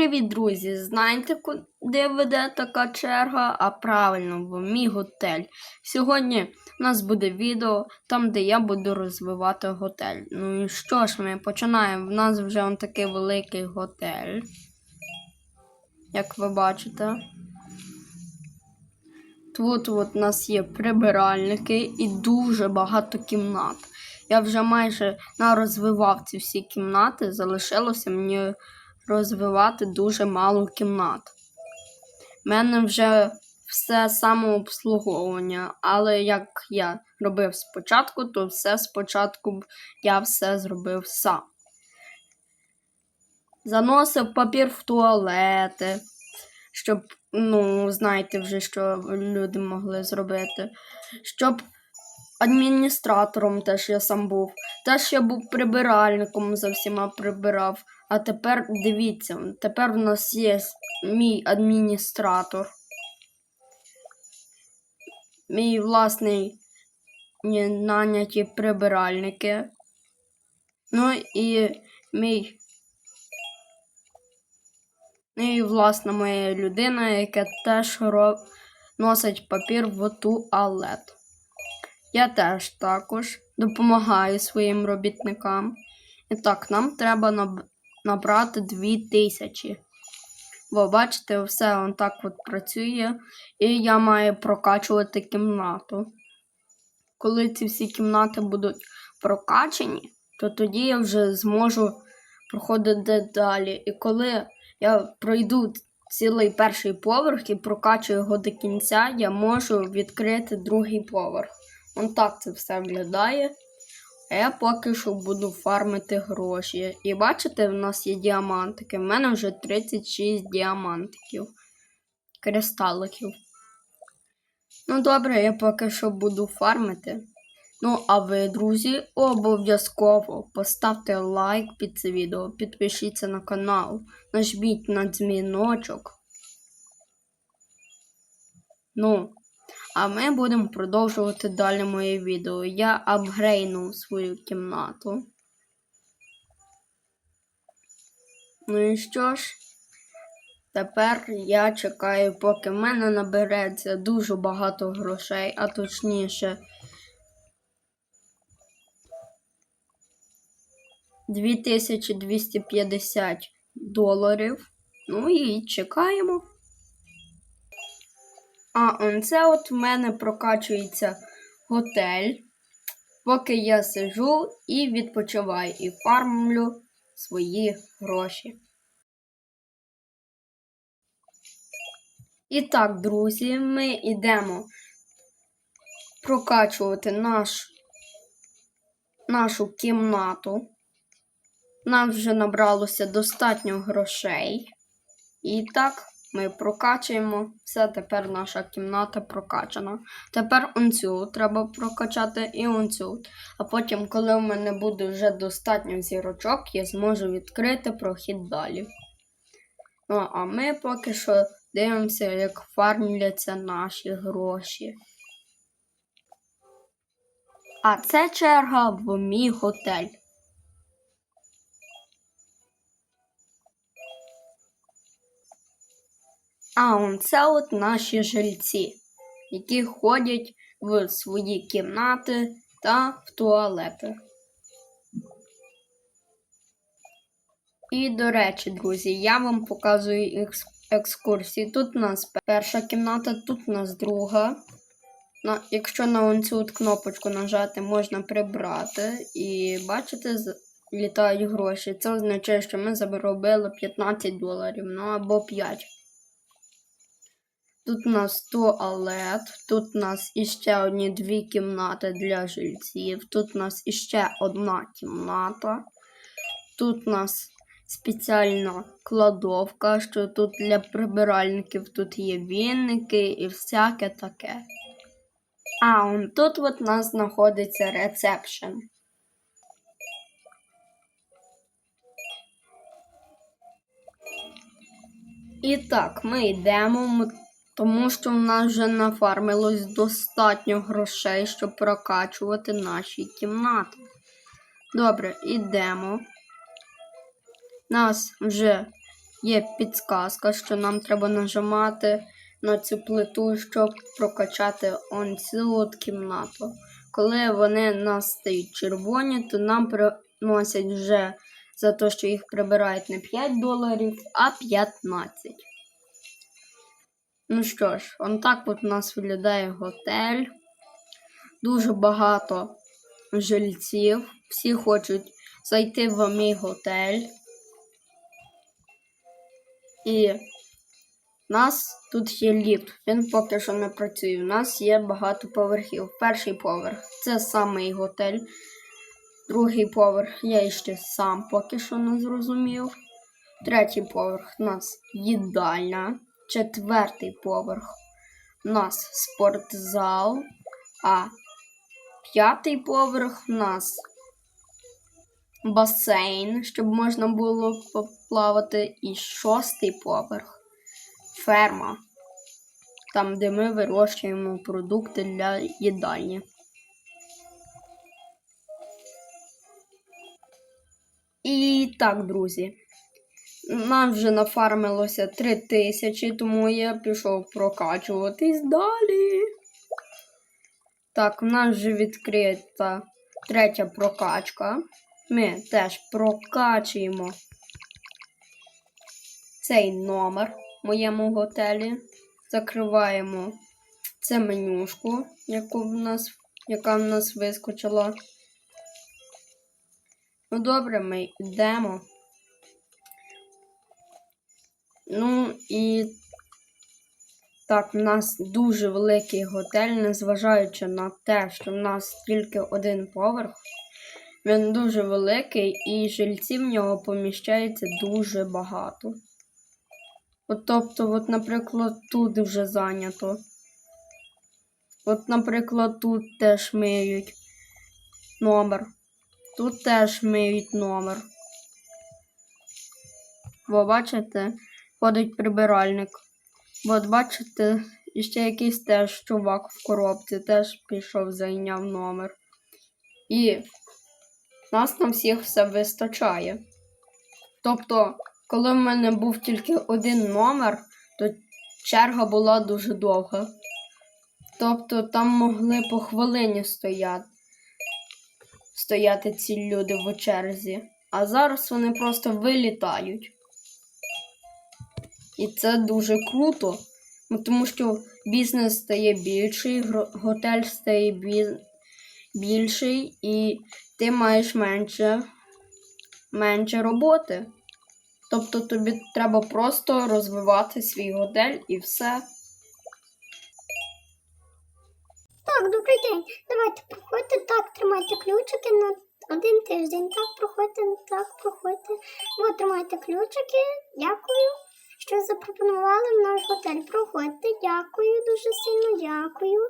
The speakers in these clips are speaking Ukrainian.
привіт, друзі! Знаєте, куди веде така черга? А правильно, в мій готель. Сьогодні у нас буде відео там, де я буду розвивати готель. Ну і що ж, ми починаємо. У нас вже он такий великий готель. Як ви бачите. Тут у нас є прибиральники і дуже багато кімнат. Я вже майже нарозвивав ці всі кімнати, залишилося мені розвивати дуже мало кімнат. У мене вже все самообслуговування, але як я робив спочатку, то все спочатку я все зробив сам. Заносив папір в туалети, щоб, ну, знаєте вже, що люди могли зробити. Щоб адміністратором теж я сам був. Теж я був прибиральником, за всіма прибирав. А тепер дивіться, тепер в нас є мій адміністратор. Мій власний наняті прибиральники. Ну і мій. Ну і власна моя людина, яка теж носить папір в туалет. Я теж також допомагаю своїм робітникам. І так, нам треба. Набрати 2000. Бо бачите, все он так от працює. І я маю прокачувати кімнату. Коли ці всі кімнати будуть прокачені, то тоді я вже зможу проходити далі. І коли я пройду цілий перший поверх і прокачу його до кінця, я можу відкрити другий поверх. Он так це все виглядає. А я поки що буду фармити гроші. І бачите, в нас є діамантики. У мене вже 36 діамантиків. Кристаликів. Ну, добре, я поки що буду фармити. Ну, а ви, друзі, обов'язково поставте лайк під це відео, підпишіться на канал, нажміть на дзвіночок. Ну, а ми будемо продовжувати далі моє відео. Я апгрейну свою кімнату. Ну і що ж, тепер я чекаю, поки в мене набереться дуже багато грошей, а точніше. 2250 доларів. Ну і чекаємо. А це от в мене прокачується готель, поки я сижу і відпочиваю, і фармлю свої гроші. І так, друзі, ми йдемо прокачувати наш, нашу кімнату. Нам вже набралося достатньо грошей. І так, ми прокачуємо. Все, тепер наша кімната прокачана. Тепер онцю треба прокачати і онцю. А потім, коли у мене буде вже достатньо зірочок, я зможу відкрити прохід далі. Ну, а ми поки що дивимося, як фармляться наші гроші. А це черга в мій готель. А он це от наші жильці, які ходять в свої кімнати та в туалети. І, до речі, друзі, я вам показую екс екскурсії. Тут у нас перша кімната, тут у нас друга. Якщо на цю кнопочку нажати, можна прибрати. І бачите, літають гроші. Це означає, що ми заробили 15 доларів, ну або 5. Тут у нас туалет, тут у нас іще одні дві кімнати для жильців, тут у нас іще одна кімната. Тут у нас спеціальна кладовка, що тут для прибиральників тут є вінники і всяке таке. А он тут от у нас знаходиться рецепшн. І так, ми йдемо тому що в нас вже нафармилось достатньо грошей, щоб прокачувати наші кімнати. Добре, йдемо. Нас вже є підсказка, що нам треба нажимати на цю плиту, щоб прокачати он цю от кімнату. Коли вони нас стають червоні, то нам приносять вже за те, що їх прибирають не 5 доларів, а 15. Ну що ж, он так от у нас виглядає готель. Дуже багато жильців. Всі хочуть зайти в мій готель. І у нас тут є ліфт. Він поки що не працює. У нас є багато поверхів. Перший поверх це самий готель. Другий поверх я ще сам поки що не зрозумів. Третій поверх у нас їдальня. Четвертий поверх у нас спортзал. А п'ятий поверх у нас басейн, щоб можна було поплавати. І шостий поверх ферма. Там, де ми вирощуємо продукти для їдальні. І так, друзі. Нам вже нафармилося 3 тисячі, тому я пішов прокачуватись далі. Так, у нас вже відкрита третя прокачка. Ми теж прокачуємо цей номер в моєму готелі. Закриваємо це менюшку, яку в нас, яка в нас вискочила. Ну, добре, ми йдемо. Ну і так, у нас дуже великий готель, незважаючи на те, що в нас тільки один поверх. Він дуже великий і жильців в нього поміщається дуже багато. От тобто, от, наприклад, тут вже зайнято. От, наприклад, тут теж миють номер. Тут теж миють номер. Бо бачите, ходить прибиральник. От бачите, ще якийсь теж чувак в коробці теж пішов, зайняв номер. І нас на всіх все вистачає. Тобто, коли в мене був тільки один номер, то черга була дуже довга. Тобто там могли по хвилині стояти, стояти ці люди в черзі. А зараз вони просто вилітають. І це дуже круто, тому що бізнес стає більший, готель стає більший, і ти маєш менше, менше роботи. Тобто тобі треба просто розвивати свій готель і все. Так, добрий день. Давайте проходьте. Так, тримайте ключики на один тиждень. Так, проходьте, так, проходьте. Ви тримайте ключики. Дякую, що запропонували в наш готель. Проходьте. Дякую, дуже сильно дякую.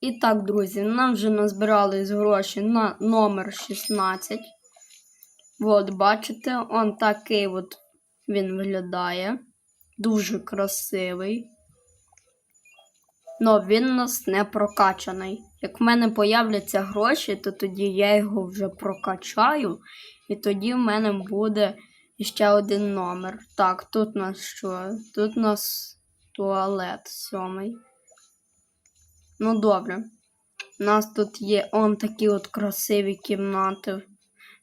І так, друзі, нам вже назбирались гроші на номер 16. От, бачите, он такий от він виглядає. Дуже красивий. Но він у нас не прокачаний. Як в мене появляться гроші, то тоді я його вже прокачаю, і тоді в мене буде ще один номер. Так, тут у нас що? Тут у нас туалет сьомий. Ну, добре. У нас тут є он такі от красиві кімнати.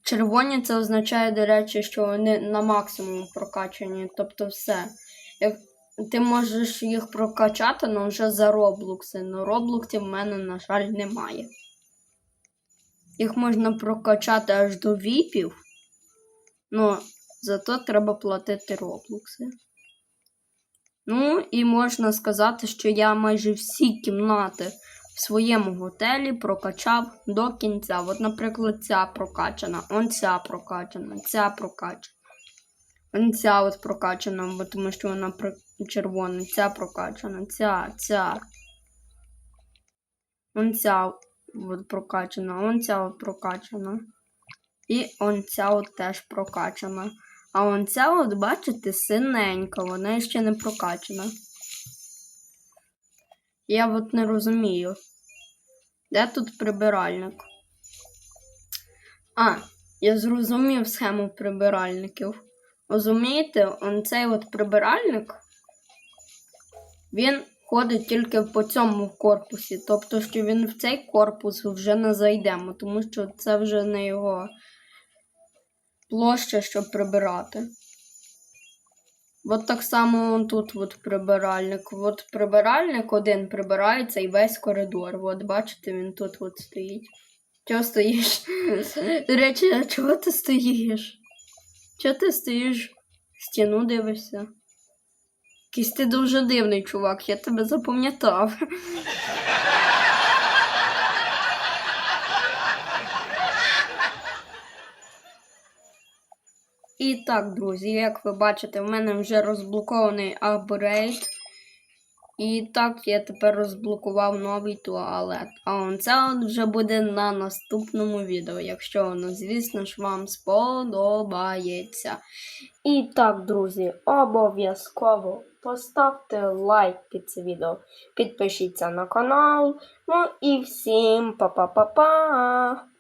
Червоні це означає, до речі, що вони на максимум прокачані. Тобто все. Як ти можеш їх прокачати, але вже за роблокси. Но роблоксів в мене, на жаль, немає. Їх можна прокачати аж до віпів. Ну, зато треба платити роблокси. Ну, і можна сказати, що я майже всі кімнати в своєму готелі прокачав до кінця. От, наприклад, ця прокачана, он ця прокачана, ця прокачана. Он ця от прокачана, бо тому що вона червона, ця прокачана, ця, ця. Он ця от прокачана, он ця от прокачана. І он ця от теж прокачана. А он ця, от, бачите, синенька, вона ще не прокачана. Я от не розумію. Де тут прибиральник? А, Я зрозумів схему прибиральників. Розумієте, он цей от прибиральник, він ходить тільки по цьому корпусі. Тобто, що він в цей корпус вже не зайдемо, тому що це вже не його площа, щоб прибирати. От так само он тут от прибиральник. От прибиральник один прибирає цей весь коридор. От бачите, він тут от стоїть. Чого стоїш? До речі, а чого ти стоїш? Чого ти стоїш? Стіну дивишся? Якийсь ти дуже дивний чувак, я тебе запам'ятав. І так, друзі, як ви бачите, в мене вже розблокований апгрейд. І так я тепер розблокував новий туалет. А он це вже буде на наступному відео, якщо воно, звісно ж, вам сподобається. І так, друзі, обов'язково поставте лайк під це відео, підпишіться на канал. Ну і всім па-па-па-па!